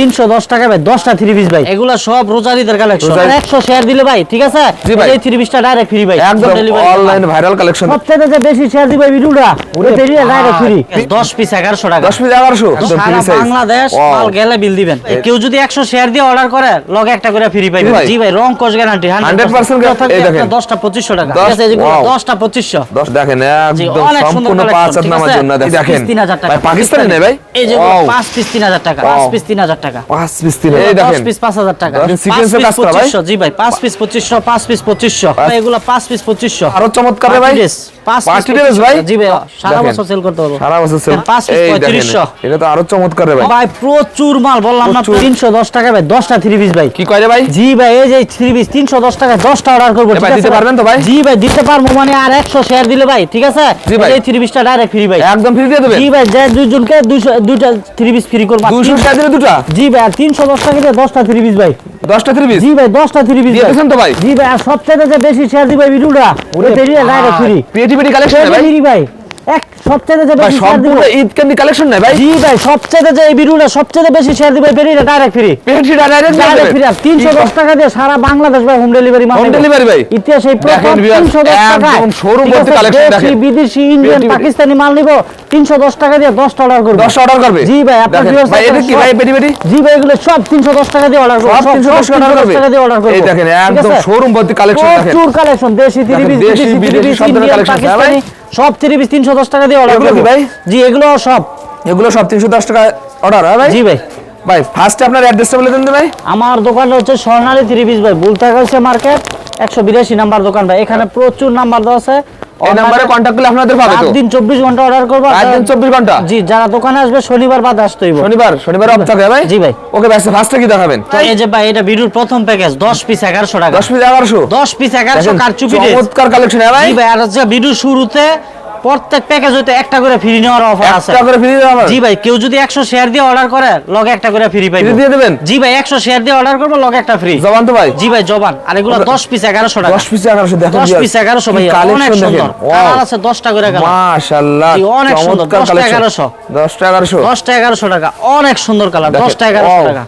তিনশো দশ টাকা ভাই দশটা থ্রি পিস ভাই। এগুলা সব রোজারিদের কালেকশন রোজারি- একশো শেয়ার দিলে ভাই ঠিক আছে। এই থ্রি পিসটা ডাইরেক্ট ফ্রি ভাই। একদম অনলাইন ভাইরাল কালেকশন সবচেয়ে যে বেশি শেয়ার দিবে ভিডিওটা ডাইরেক্ট ফ্রি দশ পিস এগারোশো টাকা। 10 পিস 1100 সারা বাংলাদেশ মাল গেলে বিল দিবেন। কেউ যদি একশো শেয়ার দিয়ে অর্ডার করে লগে একটা করে ফ্রি পাইবে। জি ভাই। রং কস গ্যারান্টি 100% গ্যারান্টি। এই দেখেন। দশটা পঁচিশশো টাকা। ঠিক আছে wow। দশটা পঁচিশশো। 10 দেখেন একদম সম্পূর্ণ পাঁচ হাত নামার জন্য দেখেন। 3000 টাকা। ভাই পাকিস্তানি নেই ভাই? এই যে Wow। পাঁচ পিস তিন হাজার টাকা। পাঁচ পিস তিন হাজার টাকা। 5 পিস তিন এই দশ দেখেন পিস পাঁচ হাজার টাকা। দশ পাঁচ sequence এর পিস কাজ করা ভাই? জি ভাই পাঁচ পিস পঁচিশশো পাঁচ পিস পঁচিশশো। এগুলো পাঁচ পিস পঁচিশশো। আরও চমৎকার ভাই। Party dress, পাঁচ ড্রেস ভাই। জি ভাই সারা বছর সেল করতে পারব। সারা বছর সেল পাঁচ পিস এই দেখেন পঁয়ত্রিশশো এটা তো আরও চমৎকার ভাই। ভাই প্রচুর মাল বললাম না প্রচুর। তিনশো দশ টাকা ভাই দশটা থ্রি পিস ভাই। কি কয় রে ভাই? জি ভাই এই যে থ্রি পিস তিনশো দশ টাকা দশটা অর্ডার করব ঠিক আছে দিতে পারবেন তো ভাই? জি ভাই দিতে পারব মানে আর একশো শেয়ার দিলে ভাই ঠিক আছে? এই থ্রি পিসটা ডাইরেক্ট ফ্রি ভাই। একদম ফ্রি দিয়ে দেবেন? জি ভাই যে দুইজনকে দুইশো দুইটা থ্রি পিস ফ্রি করব। 200 টাকা দিলে দুটো? জি ভাই আর তিনশো দশ টাকা দিয়ে দশটা থ্রি পিস ভাই। 10টা থ্রি পিস জি ভাই দশটা থ্রি পিস দিয়েছেন তো ভাই? জি ভাই আর সবচেয়ে যে বেশি শেয়ার দিবে ভিডিওটা ডাইরেক্ট ফ্রি ক্রিয়েটিভিটি কালেকশন ভাই ফ্রি ভাই। এক সবচেয়ে যে বেশি সম্পূর্ণ ঈদ ক্যান্ডি কালেকশন নাই ভাই। জি ভাই সবচেয়ে যে এই ভিডিওটা সবচেয়ে বেশি শেয়ার দিবে পেরিটা ডাইরেক্ট ফ্রি পেটি ডাইরেক্ট ডাইরেক্ট ফ্রি আর তিনশো দশ টাকা দিয়ে সারা বাংলাদেশ ভাই হোম ডেলিভারি মাল হোম ডেলিভারি ভাই। ইতিহাসে এই প্রথম দেখেন viewers, তিনশো দশ টাকা একদম showroom ভর্তি collection দেখেন। বিদেশি ইন্ডিয়ান পাকিস্তানি মাল নিবো। তিনশো দশ টাকা দিয়ে দশটা অর্ডার করব। 10টা অর্ডার করবে? জি ভাই আপনার ভাই এটা কি সব- ভাই পেটি পেটি? জি ভাই এগুলো সব তিনশো দশ টাকা দিয়ে অর্ডার করব সব 310 টাকা অর্ডার করবে দিয়ে অর্ডার করব। এই দেখেন একদম শোরুম ভর্তি কালেকশন দেখেন। প্রচুর কালেকশন দেশি থ্রি দেশি, বিদেশি থ্রি বিদেশি পিস সব ধরনের ইন্ডিয়ান collection আছে, পাকিস্তানি সব থ্রি পিস টাকা দিয়ে অর্ডার এগুলো ভাই? জি এগুলো সব। এগুলো সব 310 টাকা অর্ডার হ্যাঁ ভাই? জি ভাই। ভাই ফার্স্টে আপনার অ্যাড্রেসটা বলে দেন ভাই। আমার দোকানটা হচ্ছে স্বর্ণালী পিস ভাই। বুলতাগা হচ্ছে মার্কেট একশো বিরাশি নাম্বার দোকান ভাই এখানে প্রচুর নাম্বার দেওয়া আছে। এই নম্বরে কন্টাক্ট করলে আপনাদের পাবে তো? দিন চব্বিশ ঘণ্টা অর্ডার করব দিন 24 ঘণ্টা? জি যারা দোকানে আসবে শনিবার বাদ আসতে হইব। শনিবার শনিবার অফ থাকে ভাই? জি ভাই। ওকে ভাই ফার্স্টে কি দেখাবেন? তো এই যে ভাই এটা ভিডিওর প্রথম প্যাকেজ দশ পিস 1100 টাকা। 10 পিস 1100 দশ পিস এগারোশো দেখেন, কারচুপি dress। চমৎকার কালেকশন হ্যাঁ ভাই? জি ভাই আর হচ্ছে ভিডিও শুরুতে প্রত্যেক প্যাকেজ হইতে একটা করে ফ্রি নেওয়ার অফার আছে। একটা করে ফ্রি দেওয়া হবে? জি ভাই কেউ যদি একশো শেয়ার দিয়ে অর্ডার করে লগে একটা করে ফ্রি পাইবে। দিয়ে দেবেন? জি ভাই একশো শেয়ার দিয়ে অর্ডার করব লগে একটা ফ্রি জবান তো ভাই। জি ভাই জবান। আর এগুলো দশ পিস এগারোশো টাকা। 10 পিস 1100 দেখেন দশ পিস এগারোশো ভাই অনেক সুন্দর। কালার আছে দশটা করে কালার মাশাআল্লাহ অনেক সুন্দর, চমৎকার 10 টা কালেকশন 1100 10 টা 1100 দশটা এগারোশো টাকা। অনেক সুন্দর কালার দেখেন, দশটা এগারোশো টাকা।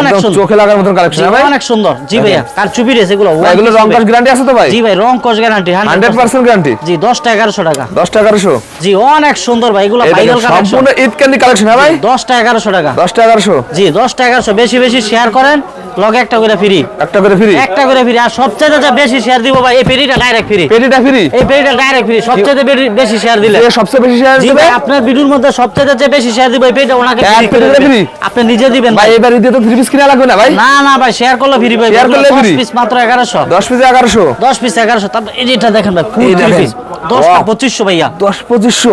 অনেক সুন্দর। চোখে লাগার কালেকশন ভাই? অনেক সুন্দর। জি ভাইয়া কার চুপি রেস এগুলো এগুলো রং কাজ গ্যারান্টি আছে তো ভাই? জি ভাই রং কস গ্যারান্টি 100% গ্যারান্টি জি দশটা এগারোশো টাকা। 10 টা 1100 জি অনেক সুন্দর ভাই এগুলো ভাইরাল কালেকশন সম্পূর্ণ ঈদ ক্যান্ডি কালেকশন ভাই? দশটা এগারোশো টাকা। 10 টা 1100 জি দশটা এগারোশো। বেশি বেশি শেয়ার করেন লগে একটা করে ফ্রি একটা করে ফ্রি একটা করে ফ্রি আর সবচেয়ে যা বেশি শেয়ার দিব ভাই এই ফ্রিটা ডাইরেক্ট ফ্রি ফ্রি এই ফ্রিটা ডাইরেক্ট ফ্রি সবচেয়ে বেশি শেয়ার দিলে। যে সবচেয়ে বেশি শেয়ার দিবে? আপনার ভিডিওর মধ্যে সবচেয়ে যে বেশি শেয়ার দিব এই ওনাকে free? আপনি নিজে দিবেন ভাই এবার ঈদে তো 3 পিস কিনা লাগবে না ভাই? না না ভাই শেয়ার করলে ফ্রি পাই Share করলে free? পিস মাত্র এগারোশো। 10 পিসে 1100 দশ পিস এগারোশো। তারপর এই যেটা দেখেন ভাই ফুল থ্রি পিস দশটা Wow. পঁচিশশো ভাইয়া। 10 2500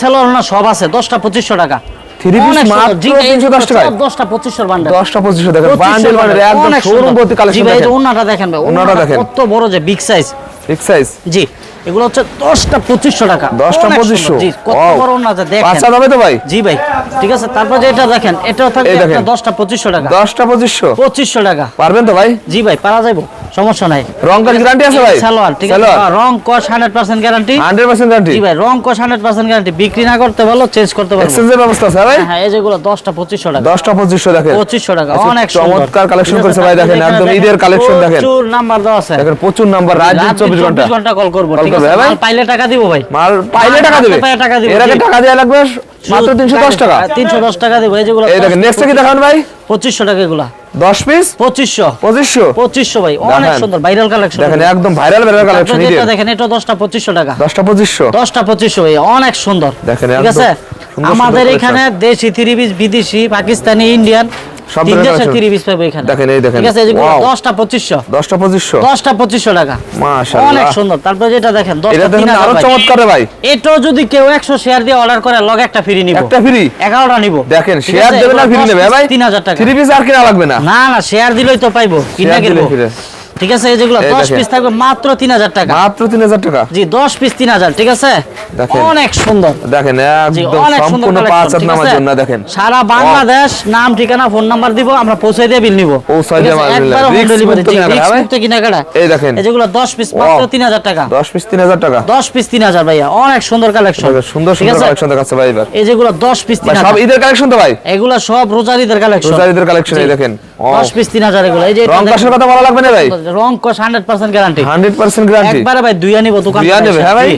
সেলর না সব আছে। দশটা পঁচিশশো টাকা। থ্রি পিস মাত্র 310 টাকায়। সব দশটা বান্ডেল 10 2500 দেখেন বান্ডেল বান্ডেল একদম শোরুম ভর্তি জি কালেকশন ভাই এই দেখেন। ভাই ওন্নাটা ওন্নাটা দেখেন। কত বড় যে বিগ সাইজ বিগ সাইজ জি। এগুলো হচ্ছে দশটা পঁচিশশো টাকা। 10 টা অনেক 2500 জি কত. বড় ওন্না দেখেন। হবে তো ভাই? জি ভাই ঠিক আছে তারপর যে এটা দেখেন এটা থাকবে। দশটা পঁচিশশো টাকা। দশটা পঁচিশশো? পঁচিশশো টাকা। পারবেন তো ভাই? জি ভাই পারা যাইব। সমস্যা নাই। রং গ্যারান্টি আছে ভাই? সালোয়ার ঠিক আছে? হ্যাঁ, রং কস হান্ড্রেড পার্সেন্ট গ্যারান্টি 100% গ্যারান্টি জি ভাই রং কস হান্ড্রেড পার্সেন্ট গ্যারান্টি বিক্রি না করতে পারল চেঞ্জ করতে পারব। এক্সচেঞ্জের ব্যবস্থা আছে হ্যাঁ ভাই? হ্যাঁ এই যেগুলো দশটা পঁচিশশো টাকা। 10 টা 2500 দেখেন। পঁচিশশো টাকা আচ্ছা, অনেক চমৎকার আছে, করেছে ভাই, দেখেন, একদম ঈদের collection দেখেন। প্রচুর নাম্বার দেওয়া আছে। দেখেন প্রচুর নাম্বার রাত দিন রাত দিন 24 ঘণ্টা। 24 ঘণ্টা কল করব ঠিক আছে? হ্যাঁ মাল পাইলে টাকা দিব ভাই। মাল পাইলে টাকা দিবে। টাকা দিবে, এর আগে টাকা দেওয়া লাগবে মাত্র 310 টাকা তিনশো দশ টাকা দিব এই যেগুলো এই দেখেন নেক্সট কি দেখাবেন ভাই? পঁচিশশো টাকা এগুলা। 10 পিস পঁচিশশো। 2500 পঁচিশশো ভাই অনেক সুন্দর ভাইরাল কালেকশন দেখেন একদম ভাইরাল ভাইরাল কালেকশন এটা দেখেন এটা দশটা পঁচিশশো টাকা। 10 টা 2500 দশটা পঁচিশশো ভাই অনেক সুন্দর। দেখেন, ঠিক আছে? আমাদের এখানে দেশি থ্রি বিদেশি পাকিস্তানি ইন্ডিয়ান সব এখানে। দেখেন, এই দেখেন। ঠিক আছে যেগুলো Wow। দশটা পঁচিশশো। 10 2500 টাকা। মাশাআল্লাহ। অনেক সুন্দর। তারপরে যেটা দেখেন এটা দেখেন আরও চমৎকার ভাই। এটাও যদি কেউ একশো শেয়ার দিয়ে অর্ডার করে লগে একটা ফ্রি নিব। একটা ফ্রি এগারোটা নিব। দেখেন শেয়ার দেবে না ফ্রি নেবে। ভাই তিন হাজার টাকা। থ্রি পিস আর কিনা লাগবে না। না না শেয়ার দিলেই তো পাইবো কিনা ফিরে। ঠিক আছে? এই যেগুলো এই দশ দেখেন। পিস থাকবে মাত্র তিন হাজার টাকা। মাত্র তিন হাজার টাকা? জি দশ পিস তিন হাজার ঠিক আছে? দেখেন। অনেক সুন্দর। দেখেন একদম সম্পূর্ণ পাঁচ হাত নামার জন্য দেখেন। সারা বাংলাদেশ নাম ঠিকানা ফোন নাম্বার দিব আমরা পৌঁছে দিয়ে বিল নিব। পৌঁছায় দিয়ে মাল। একবার হোম ডেলিভারি মুক্ত কেনাকাটা, ভাই? কেনাকাটা। এই দেখেন। এই যেগুলো দশ পিস মাত্র তিন হাজার টাকা। দশ পিস তিন হাজার টাকা। দশ পিস তিন হাজার ভাইয়া। অনেক সুন্দর কালেকশন সুন্দর সুন্দর কালেকশন দেখাচ্ছে ভাই এবার। এই যেগুলো দশ পিস তিন ভাই, সব ঈদের কালেকশন তো ভাই? এগুলো সব রোজারিদের কালেকশন রোজারিদের কালেকশন এই দেখেন। ও, দশ পিস তিন হাজার এগুলো। এই যে রং কাশের কথা বলা লাগবে না ভাই? রং কস hundred percent guarantee hundred percent guarantee একবারে ভাই দুইয়া নিব দোকান দুইয়া নেবে, হ্যাঁ ভাই?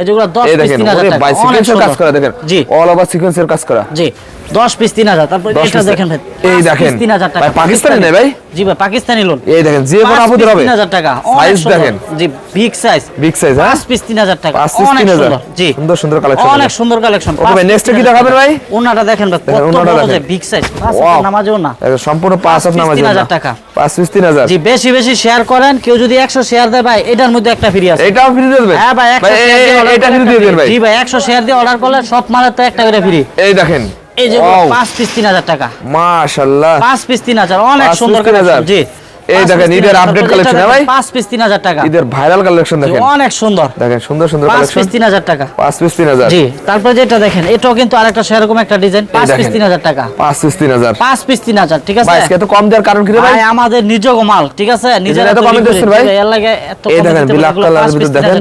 এই যেগুলো দশ এই পিস দেখেন তিন হাজার ওরে টাকা অনেক কাজ করা দেখেন। জি। অল ওভার সিকোয়েন্সের কাজ করা। জি। দশ পিস তিন হাজার তারপর এটা দেখেন ভাই এই দেখেন। টাকা। ভাই, পাকিস্তানি নেই ভাই? জি ভাই পাকিস্তানি লোন এই দেখেন যে কোনো আপুদের হবে। তিন হাজার টাকা সাইজ। দেখেন। জি বিগ সাইজ বিগ সাইজ হ্যাঁ? পাঁচ পিস তিন হাজার টাকা পাঁচ piece অনেক 3000 সুন্দর। জি। সুন্দর সুন্দর কালেকশন অনেক সুন্দর কালেকশন ওকে ভাই, এ কি দেখাবেন ভাই? ওনাটা দেখেন ভাই কত বড় যে বিগ সাইজ পাঁচ. নামাজও না সম্পূর্ণ পাঁচ হাত নামার 3000 টাকা। পাঁচ পিস তিন হাজার। জি বেশি বেশি শেয়ার করেন কেউ যদি একশো শেয়ার দেয় ভাই এটার মধ্যে একটা ফ্রি আছে। এটাও ফ্রি দেবেন? হ্যাঁ ভাই একশো ভাই, শেয়ার এ- দিয়ে এটা ফ্রি দিয়ে দেবেন ভাই। জি ভাই একশো শেয়ার দিয়ে অর্ডার করলে সব মালের তো একটা করে ফ্রি এই দেখেন। এই যে Wow. পাঁচ পিস তিন হাজার টাকা। মাশাআল্লাহ। পাঁচ পিস তিন হাজার অনেক সুন্দর কেনা 3000 কালেকশন জি। এই দেখেন, ঈদের 3000 যেটা হ্যাঁ ভাই? দেখেন, পাঁচ পিস তিন হাজার টাকা। ঈদের ভাইরাল কালেকশন দেখেন। অনেক সুন্দর। দেখেন সুন্দর সুন্দর কালেকশন পিস তিন হাজার টাকা। পাঁচ পিস তিন হাজার। জি তারপর যেটা দেখেন এটাও কিন্তু আরেকটা সেরকম একটা ডিজাইন পাঁচ পিস দেখেন। তিন হাজার টাকা। পাঁচ পিস তিন হাজার। পাঁচ পিস তিন হাজার ঠিক আছে? ভাই এত কম দেওয়ার কারণ কি রে ভাই? আমাদের নিজগ মাল ঠিক আছে? নিজেরা এত কমে দিচ্ছেন ভাই? এর লাগে এত এই দেখেন ব্ল্যাক পিস ভিতর দেখেন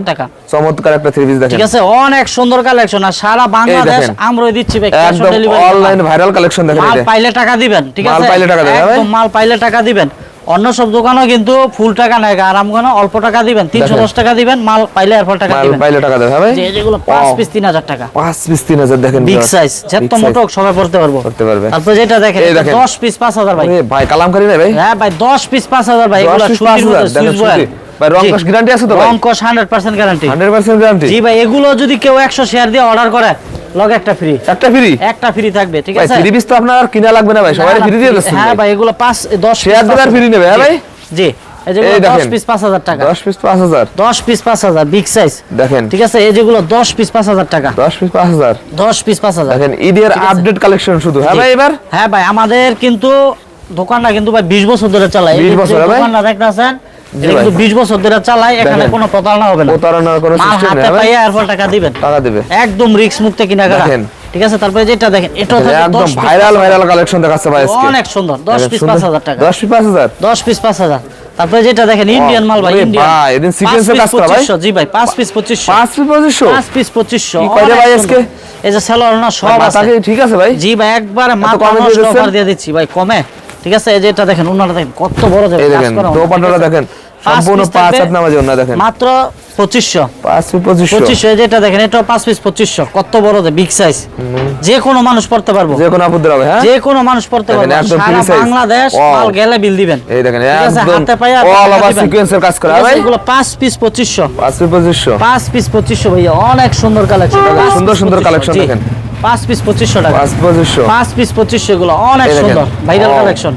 চমৎকার একটা থ্রি পিস দেখেন। ঠিক আছে? অনেক সুন্দর কালেকশন আর সারা বাংলাদেশ। আমরাই দিচ্ছি ভাই ক্যাশ একদম অনলাইন ভাইরাল কালেকশন দেখেন মাল পাইলে টাকা দিবেন ঠিক মাল পাইলে টাকা দেবে, ভাই? মাল পাইলে টাকা দিবেন। অন্য সব দোকানও কিন্তু ফুল টাকা নেয় আরাম কোনো অল্প টাকা দিবেন তিনশো দশ টাকা দিবেন মাল পাইলে এরপর টাকা দিবেন। পাইলে টাকা দেবে ভাই যে যেগুলো পাঁচ পিস তিন হাজার টাকা। পাঁচ পিস তিন হাজার দেখেন বিগ সাইজ যত মোটো সবাই পড়তে পারব। করতে পারবে। তারপর যেটা দেখেন। দশ পিস পাঁচ হাজার ভাই। ভাই কালামকারী না ভাই? হ্যাঁ ভাই দশ পিস পাঁচ হাজার ভাই এগুলো সুতির 5,000 সুইচ বয়েল সুতি। ভাই রং কস গ্যারান্টি আছে তো রং কস hundred percent guarantee hundred percent guarantee জি ভাই এগুলো যদি কেউ একশো শেয়ার দিয়ে অর্ডার করে লগে একটা ফ্রি একটা ফ্রি একটা ফ্রি থাকবে ঠিক আছে? পিস তো আপনার আর কিনা লাগবে না ভাই সবাই ফ্রি দিয়ে দিচ্ছেন হ্যাঁ ভাই এগুলো পাঁচ দশ Share দিলে আর free নেবে, হ্যাঁ ভাই? জি এই যেগুলো এই দশ দেখেন। পিস পাঁচ হাজার টাকা। দশ পিস পাঁচ হাজার। দশ পিস পাঁচ হাজার বিগ সাইজ দেখেন। ঠিক আছে এই যেগুলো দশ পিস পাঁচ হাজার টাকা। দশ পিস পাঁচ হাজার। দশ পিস পাঁচ হাজার। দেখেন ঈদের আপডেট কালেকশন শুধু হ্যাঁ ভাই এবার? হ্যাঁ ভাই আমাদের কিন্তু দোকানটা কিন্তু ভাই বিশ বছর ধরে চালাই 20 বছর, হ্যাঁ ভাই? দোকানটা দেখতেছেন জি এটা ভাই। কিন্তু বিশ বছর ধরে চালাই এখানে কোনো প্রতারণা হবে না। প্রতারণার কোনো মাল সিস্টেম হাতে নেই। ভাই পাইয়া এরপর টাকা দিবেন। টাকা দেবে। একদম রিস্ক মুক্ত কিনাকাটা। দেখেন। ঠিক আছে তারপরে যেটা দেখেন এটা দেখেন, একদম ভাইরাল ভাইরাল কালেকশন দেখাচ্ছে ভাই আজকে। অনেক সুন্দর দশ দেখেন, পিস সুন্দর। পাঁচ হাজার টাকা। দশ পিস পাঁচ হাজার? দশ পিস পাঁচ হাজার। তারপরে যেটা দেখেন ইন্ডিয়ান মাল ভাই ইন্ডিয়ান ভাই, এদিন sequence কাজ করা ভাই? জি ভাই পিস পিস পিস কি আজকে? এই যে সেলোয়ার না সব আছে। ঠিক আছে ভাই? জি ভাই একবারে মাথা দিয়ে নষ্ট অফার দিয়ে দিচ্ছি ভাই কমে। ঠিক আছে এই যে এটা দেখেন ওনারা দেখেন কত বড় যাবে কাজ দেখেন করা? দেখেন। সম্পূর্ণ পাঁচ হাত নামাজ না দেখেন। মাত্র পঁচিশশো। পাঁচ পিস পঁচিশশো। পঁচিশশো এই যে এটা দেখেন পাঁচ পিস পঁচিশশো। কত বড় বিগ সাইজ যে কোনো মানুষ পড়তে পারব। যে কোনো আপুদের হবে হ্যাঁ? যে কোনো মানুষ পড়তে পারবে। একদম বাংলাদেশ মাল গেলে বিল দিবেন। এই দেখেন একদম হাতে পায়ে অল ওভার সিকোয়েন্সের কাজ করা ভাই এগুলো পাঁচ পিস পঁচিশশো। পাঁচ পিস পঁচিশশো। পাঁচ পিস পঁচিশশো ভাইয়া। অনেক সুন্দর কালেকশন সুন্দর সুন্দর collection দেখেন। পাঁচ পিস পঁচিশশো টাকা। পাঁচ পঁচিশশো। পাঁচ পিস পঁচিশশো এগুলো অনেক সুন্দর। ভাইরাল কালেকশন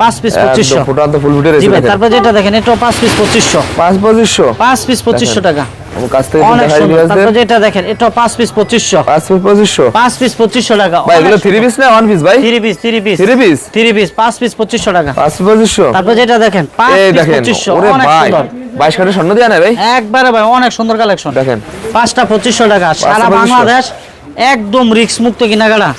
পাঁচ পিস পঁচিশশো। একদম ফুটান্ত ফুল ফুটে জি ভাই দেখেন। তারপর যেটা দেখেন এটাও পাঁচ পিস পিস। টাকা। কাছ থেকে তারপর যেটা দেখেন পিস পিস টাকা। ভাই এগুলো পিস না পিস ভাই? Piece piece piece three piece পাঁচ পিস পঁচিশশো টাকা। তারপর যেটা দেখেন পিস ওরে ভাই স্বর্ণ না ভাই? একবারে ভাই অনেক সুন্দর কালেকশন দেখেন। পাঁচটা পঁচিশশো টাকা সারা বাংলাদেশ একদম রিক্স মুক্ত কিনাকাটা।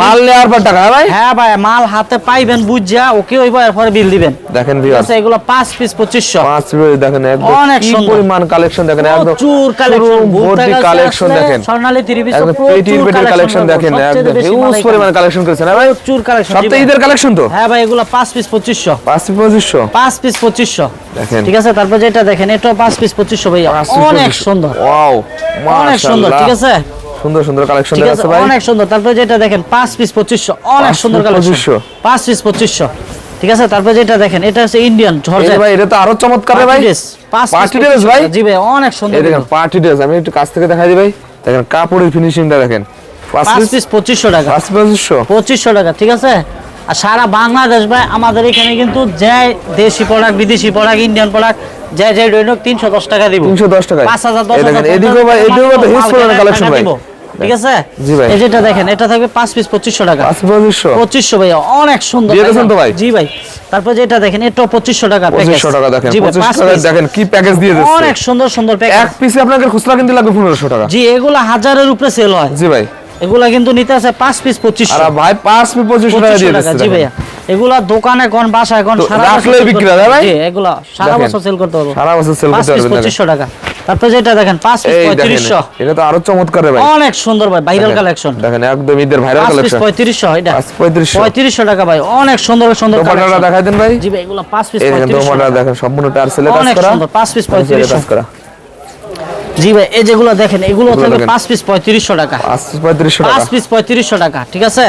মাল নেওয়ার পর টাকা ভাই? হ্যাঁ ভাই মাল হাতে পাইবেন বুঝা ওকে ওই এরপরে বিল দিবেন। দেখেন ঠিক ভিউয়ার্স আছে এগুলো পাঁচ পিস পঁচিশশো। পাঁচ পিস দেখেন একদম অনেক। পরিমাণ কালেকশন দেখেন একদম প্রচুর কালেকশন ভর্তি কালেকশন দেখেন। স্বর্ণালী থ্রি পিস পেটির পেটির কালেকশন দেখেন একদম হিউজ পরিমাণ কালেকশন করেছেন ভাই? প্রচুর কালেকশন সবটা ঈদের কালেকশন তো? হ্যাঁ ভাই এগুলো পাঁচ পিস পঁচিশশো। পাঁচ পিস পঁচিশশো? পাঁচ পিস পঁচিশশো। দেখেন। ঠিক আছে তারপর যেটা দেখেন এটা পাঁচ পিস পঁচিশশো ভাই অনেক সুন্দর। ওয়াও অনেক সুন্দর ঠিক আছে? সুন্দর সুন্দর কালেকশন আছে ভাই। অনেক সুন্দর। তারপর যেটা দেখেন পাঁচ পিস পঁচিশশো অনেক সুন্দর কালেকশন 2500 পাঁচ পিস পঁচিশশো। ঠিক আছে তারপর যেটা দেখেন এটা হচ্ছে ইন্ডিয়ান এই ভাই এটা তো আরও চমৎকার রে ভাই। পিস dress ভাই? জি ভাই অনেক সুন্দর এই দেখেন পার্টি ড্রেস আমি একটু কাছ থেকে দেখাই দিই ভাই। দেখেন কাপড়ের ফিনিশিংটা দেখেন। পাঁচ পাঁচ পিস পিস পঁচিশশো টাকা। পাঁচ পঁচিশশো? পঁচিশশো টাকা ঠিক আছে? আর সারা বাংলাদেশ ভাই আমাদের এখানে কিন্তু যে দেশি প্রোডাক্ট বিদেশি প্রোডাক্ট ইন্ডিয়ান প্রোডাক্ট যে যে দৈনিক তিনশো দশ টাকা দিব। তিনশো দশ টাকায়। পাঁচ হাজার হাজার ভাই এদিকেও তো হিউজ কালেকশন ভাই। ঠিক আছে? জি ভাই। যেটা দেখেন এটা থাকবে পাঁচ পিস পঁচিশশো টাকা। পাঁচ পঁচিশশো। পঁচিশশো ভাই অনেক সুন্দর তো ভাই? জি ভাই। তারপর যেটা দেখেন এটাও পঁচিশশো টাকা package। পঁচিশশো টাকা দেখেন জি ভাই, পঁচিশ পাঁচ টাকা দেখেন কি প্যাকেজ দিয়ে দিচ্ছে। অনেক সুন্দর সুন্দর প্যাকেজ এক পিসে আপনাকে খুচরা কিনতে লাগবে পনেরোশো টাকা। জি এগুলা হাজারের উপরে সেল হয়। জি ভাই। এগুলা কিন্তু নিতে আছে পাঁচ পিস পঁচিশশো। আর ভাই পাঁচ পিস পঁচিশশো টাকা দিয়ে দিচ্ছে জি। ভাইয়া। এগুলা দোকানে কোন বাসায় কোন সারা বছর বিক্রি হয়, ভাই? জি, এগুলা সারা বছর সেল করতে পারব। সারা বছর সেল করতে পারবেন দেখেন। পঁচিশশো টাকা। তারপর যেটা দেখেন পাঁচ পিস এই দেখেন পঁয়ত্রিশশো। এটা। তো আরও চমৎকার ভাই। অনেক সুন্দর ভাই ভাইরাল কালেকশন দেখেন একদম ঈদের ভাইরাল পিস কালেকশন পঁয়ত্রিশশো এটা। পাঁচ পঁয়ত্রিশশো। পঁয়ত্রিশশো টাকা ভাই অনেক সুন্দর সুন্দর দোপাটাটা দেখাই দেন ভাই। জি ভাই এগুলো পাঁচ পিস এই দেখেন সম্পূর্ণ টার্সেলে কাজ অনেক সুন্দর, পাঁচ piece টার্সেলে 3500 কাজ করা। জি ভাই এই যেগুলো দেখেন এগুলো থাকবে দেখেন। পাঁচ পিস পঁয়ত্রিশশো টাকা। পাঁচ পিস পঁয়ত্রিশশো টাকা। পাঁচ পিস পঁয়ত্রিশশো টাকা ঠিক আছে?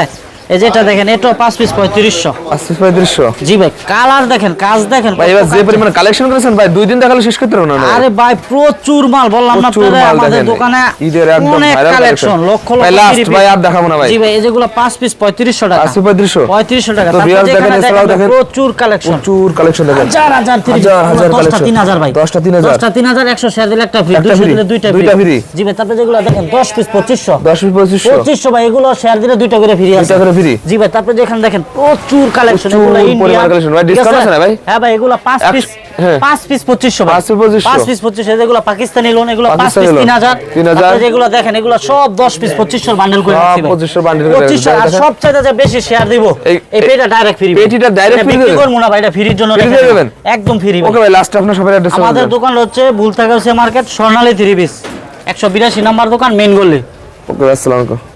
এই যেটা দেখেন এটাও পাঁচ পিস পঁয়ত্রিশশো। পাঁচ পিস পঁয়ত্রিশশো? জি ভাই কালার দেখেন কাজ দেখেন ভাই এবার যে। পরিমাণে কালেকশন করেছেন ভাই দুই দিন দেখালে শেষ করতে না আরে ভাই। প্রচুর মাল বললাম না আপনাদের আমাদের দোকানে ঈদের একদম কালেকশন লক্ষ লক্ষ three ভাই আর দেখাবো না ভাই। জি ভাই এই যেগুলো পাঁচ পিস পঁয়ত্রিশশো টাকা। পাঁচ পিস পঁয়ত্রিশশো। পঁয়ত্রিশশো টাকা দেখেন। প্রচুর কালেকশন প্রচুর কালেকশন দেখেন। হাজার হাজার হাজার হাজার collection। তিন হাজার ভাই। দশটা তিন হাজার। দশটা তিন হাজার একশো শেয়ার দিলে একটা ফ্রি দুশো দিলে দুইটা দুইটা ফ্রি জি ভাই তারপরে যেগুলো দেখেন দশ পিস পঁচিশশো। দশ পিস পঁচিশশো। পঁচিশশো ভাই এগুলো শেয়ার দিলে দুইটা করে ফ্রি আছে। দুইটা জি ভাই তারপরে যেখানে দেখেন প্রচুর কালেকশন এগুলো ইন্ডিয়ান collection। ভাই, discount আছে না ভাই? হ্যাঁ ভাই এগুলো পাঁচ একশো- পিস হ্যাঁ। পাঁচ পিস পঁচিশশো ভাই। পাঁচ পিস পঁচিশশো। পাঁচ পিস পঁচিশশো যেগুলো পাকিস্তানি লোন এগুলো পাঁচ পাকিস্তানি পিস loan, তিন হাজার তিন হাজার। তারপরে যেগুলো দেখেন এগুলো সব দশ পিস পঁচিশশো বান্ডেল করে রাখছি ভাই। 2500 bundle করে। 2500 আর। সবচাইতে যে বেশি শেয়ার দিব এই- পেটা ডাইরেক্ট ফ্রি পেটিটা direct free বিক্রি? করব না ভাই এটা ফ্রির জন্য দেবেন? একদম ফ্রি ওকে ভাই লাস্ট আপনার সবার অ্যাড্রেস আমাদের দোকান হচ্ছে বুলতাগাউসে মার্কেট স্বর্ণালী থ্রি পিস একশো বিরাশি নাম্বার দোকান মেন গল্লি ওকে আসসালামু আলাইকুম